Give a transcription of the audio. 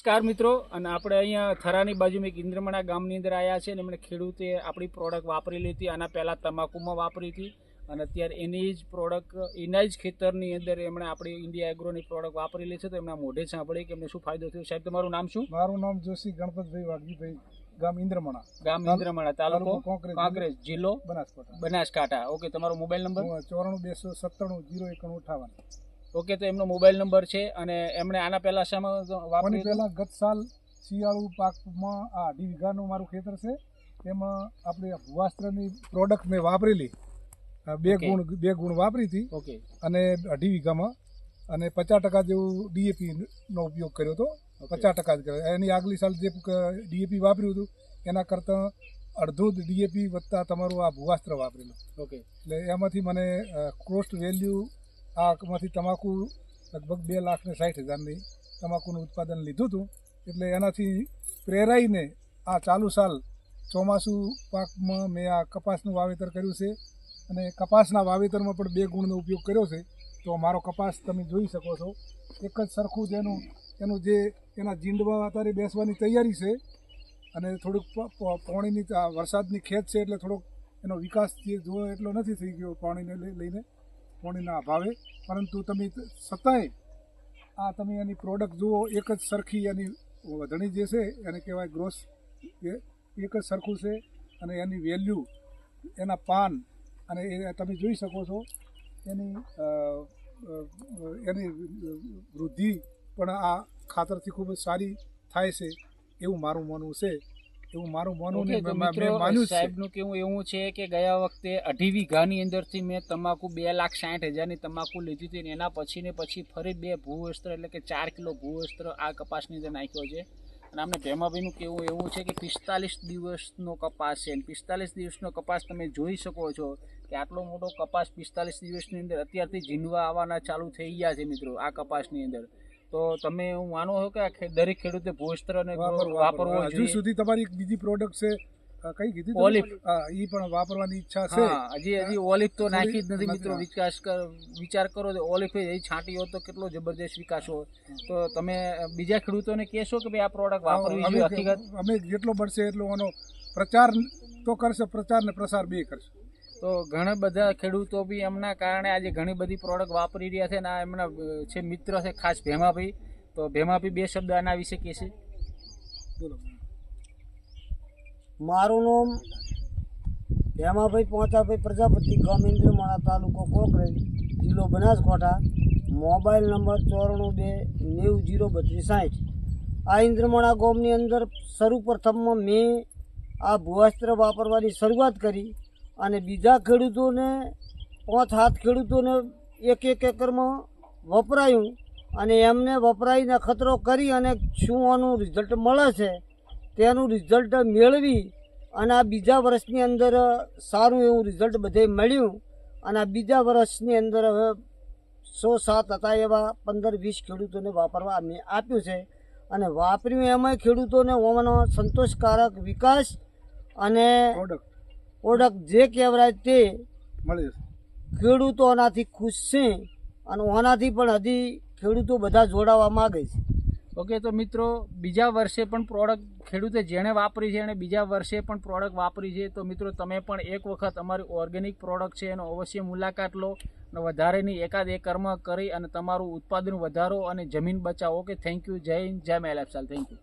નમસ્કાર મિત્રો અને આપણે અહીંયા થરાની બાજુમાં એક ઇન્દ્રમણા ગામની અંદર આવ્યા છે અને એમણે ખેડૂતે આપણી પ્રોડક્ટ વાપરેલી હતી આના પહેલાં તમાકુમાં વાપરી હતી. અને અત્યારે એની જ પ્રોડક્ટ એના જ ખેતરની અંદર એમણે આપણી ઇન્ડિયા એગ્રોની પ્રોડક્ટ વાપરેલી છે. તો એમના મોઢે સાંભળી કે એમને શું ફાયદો થયો. સાહેબ તમારું નામ શું? મારું નામ જોશી ગણપતભાઈ વાઘજીભાઈ ગામ ઇન્દ્રમણા. ગામ ઇન્દ્રમણા તાલુકો કોંગ્રેસ જિલ્લો બનાસકાંઠા. બનાસકાંઠા. ઓકે તમારો મોબાઈલ નંબર ચોરાણું બેસો સત્તાણું જીરો એકાણું અઠાવન. ઓકે તો એમનો મોબાઈલ નંબર છે અને એમણે આના પહેલા શામાં આની વાપર્યું પહેલા ગત સાલ શિયાળુ પાકમાં આ અઢી વીઘાનું મારું ખેતર છે એમાં આપણે ભુવાસ્ત્રની પ્રોડક્ટ મેં વાપરેલી. બે ગુણ બે ગુણ વાપરી હતી ઓકે. અને અઢી વીઘામાં અને પચાસ ટકા જેવું ડીએપી નો ઉપયોગ કર્યો હતો. પચાસ ટકા જ કર્યો. એની આગલી સાલ જે ડીએપી વાપર્યું હતું એના કરતાં અડધું ડીએપી વત્તા તમારું આ ભૂવાસ્ત્ર વાપરેલું. ઓકે. એટલે એમાંથી મને કોસ્ટ વેલ્યુ આમાંથી તમાકુ લગભગ બે લાખ ને સાઠ હજારની તમાકુનું ઉત્પાદન લીધું હતું. એટલે એનાથી પ્રેરાઈને આ ચાલુ સાલ ચોમાસું પાકમાં મેં આ કપાસનું વાવેતર કર્યું છે અને કપાસના વાવેતરમાં પણ બે ગુણનો ઉપયોગ કર્યો છે. તો મારો કપાસ તમે જોઈ શકો છો. એક જ સરખું જ એનું એનું જે એના જીંડવા અત્યારે બેસવાની તૈયારી છે અને થોડુંક પાણીની વરસાદની ખેત છે એટલે થોડોક એનો વિકાસ જે જોવો એટલો નથી થઈ ગયો પાણીને લઈને. પાણીના અભાવે. પરંતુ તમે છતાંય આ તમે એની પ્રોડક્ટ જુઓ, એક જ સરખી એની વધણી જે છે, એને કહેવાય ગ્રોસ એક જ સરખું છે અને એની વેલ્યુ એના પાન અને એ તમે જોઈ શકો છો, એની એની વૃદ્ધિ પણ આ ખાતરથી ખૂબ જ સારી થાય છે એવું મારું માનવું છે. એવું મારું માનવું નહીં સાહેબનું કેવું એવું છે કે ગયા વખતે અઢી વીઘાની અંદરથી મેં તમાકુ બે લાખ સાઠ હજારની તમાકુ લીધી હતી ને એના પછી ને પછી ફરી બે ભૂવસ્ત્ર એટલે કે ચાર કિલો ભૂવસ્ત્ર આ કપાસની અંદર નાખ્યો છે. અને અમને ભેમાભાઈનું કેવું એવું છે કે પિસ્તાલીસ દિવસનો કપાસ છે. પિસ્તાલીસ દિવસનો કપાસ તમે જોઈ શકો છો કે આટલો મોટો કપાસ પિસ્તાલીસ દિવસની અંદર અત્યારથી ઝીંડવા આવવાના ચાલુ થઈ ગયા છે મિત્રો આ કપાસની અંદર. તો તમે હું માનો છો કે દરેક ખેડૂતે ભૂવસ્ત્ર અને વાપરવો હજુ સુધી તમારી એક બીજી પ્રોડક્ટ છે કઈ કીધી ઓલિફ. ઈ પણ વાપરવાની ઈચ્છા છે. હજી હજી ઓલિવ તો નાખી જ નથી મિત્રો વિકાસ વિચાર કરો તો ઓલિફ એ છાંટી હોત તો કેટલો જબરદસ્ત વિકાસ હોય તો તમે બીજા ખેડૂતોને કહેશો કે ભાઈ આ પ્રોડક્ટ વાપરવી જોઈએ હકીકત? અમે જેટલો બનશે એટલો આનો પ્રચાર તો કરશે પ્રચાર ને પ્રસાર બે કરશે. તો ઘણા બધા ખેડૂતો બી એમના કારણે આજે ઘણી બધી પ્રોડક્ટ વાપરી રહ્યા છે અને એમના છે મિત્ર છે ખાસ ભેમાભાઈ, તો ભેમાભાઈ બે શબ્દ આના વિશે કહેશે બોલો. મારું નામ ભેમાભાઈ પહોંચાભાઈ પ્રજાપતિ ગામ ઇન્દ્રમાળા તાલુકો કોકરેજ, જિલ્લો બનાસકાંઠા. મોબાઈલ નંબર ચોરાણું બે નેવું જીરો બત્રીસ સાઠ. આ ઇન્દ્રમાળા ગામની અંદર સર્વપ્રથમમાં મેં આ ભૂવાસ્ત્ર વાપરવાની શરૂઆત કરી. અને બીજા ખેડૂતોને પાંચ હાથ ખેડૂતોને એક એક એકરમાં વપરાયું અને એમને વપરાઈને ખતરો કરી અને શું આનું રિઝલ્ટ મળે છે, તેનું રિઝલ્ટ મેળવી અને આ બીજા વર્ષની અંદર સારું એવું રિઝલ્ટ બધે મળ્યું અને આ બીજા વર્ષની અંદર હવે સો સાત હતા એવા પંદર વીસ ખેડૂતોને વાપરવા અમે આપ્યું છે. અને વાપર્યું એમાંય ખેડૂતોને હોવાનો સંતોષકારક વિકાસ અને પ્રોડક્ટ પ્રોડક્ટ જે કહેવાય તે મળી જશે. ખેડૂતો આનાથી ખુશ છે અને આનાથી પણ હજી ખેડૂતો બધા જોડાવા માગે છે. ઓકે તો મિત્રો બીજા વર્ષે પણ પ્રોડક્ટ ખેડૂતે જેણે વાપરી છે અને બીજા વર્ષે પણ પ્રોડક્ટ વાપરી છે. તો મિત્રો તમે પણ એક વખત અમારી ઓર્ગેનિક પ્રોડક્ટ છે એનો અવશ્ય મુલાકાત લો અને વધારેની એકાદ એક કર્મ કરી અને તમારું ઉત્પાદન વધારો અને જમીન બચાવો. ઓકે થેન્ક યુ જય હિન્દ જય મહેલ થેન્ક યુ